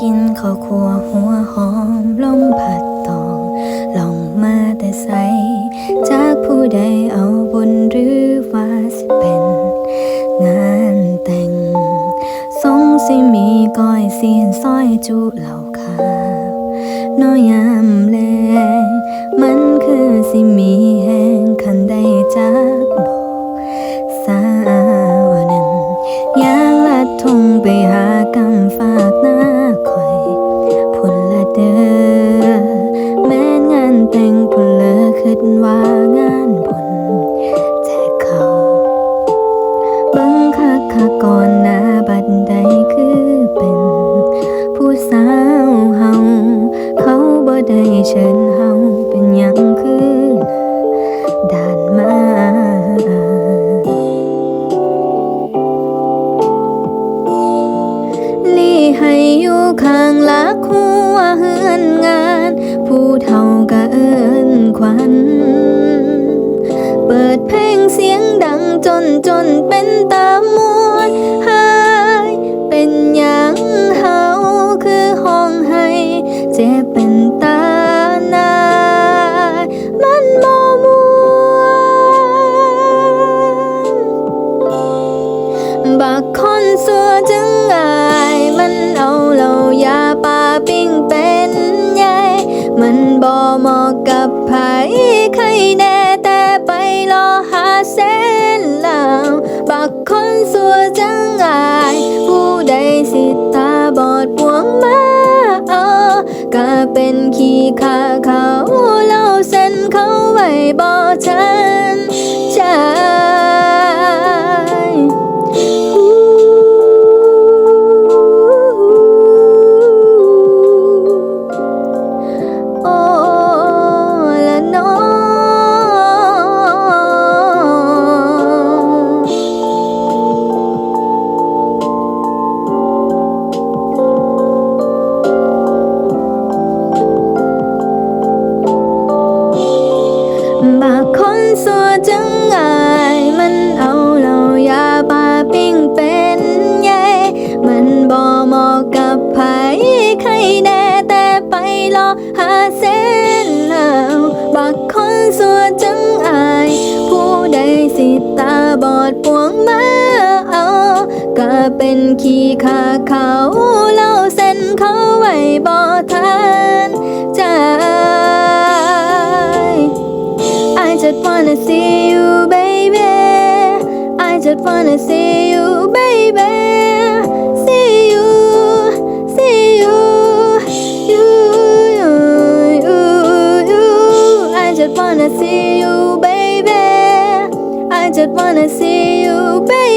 กินข้าวคั่วหัวหอมลมผัดตองลองมาแต่ใส จากผู้ใดเอาบุญหรือว่าสิเป็น งานแต่งทรงสิมีก้อยเสียนซอยจุเหล่าขาน้อยยามแล มันคือสิมี อยู่ข้างลักหัวเฮือนงาน ผู้เฒ่ากะเอิ้นขวันเปิดเพลงเสียงดังจนจนเป็นตามว บักคนสัวจังอายมันเอาเหล่ายาปลาปิ้งเป็นใหญ่มันบ่เหมาะกับไผใครแน่แต่ไปรอหาเส้นเหล่าบักคนสัวจังอาย ผู้ใดสิตาบอดปวงมาเอาก็เป็นขี้ขาเขาเล่าเส้นเขาไว้บ่ทันใจ บางคนสัวจังอายมันเอาเหล่ายาปลาปิ้งเป็นใหญ่มันบ่เหมาะกับไผใครแน่แต่ไปรอหาเส้นเหล่าบักคนสัวจังอายผู้ใดสิตาบอดปวงมาเอาก็เป็นขี้ขาเขาเล่าเส้นเขาไว้บ่ทันใจ I wanna see you, baby. I just wanna see you, baby. See you, see you, you, you, you, you. I just wanna see you, baby. I just wanna see you, baby.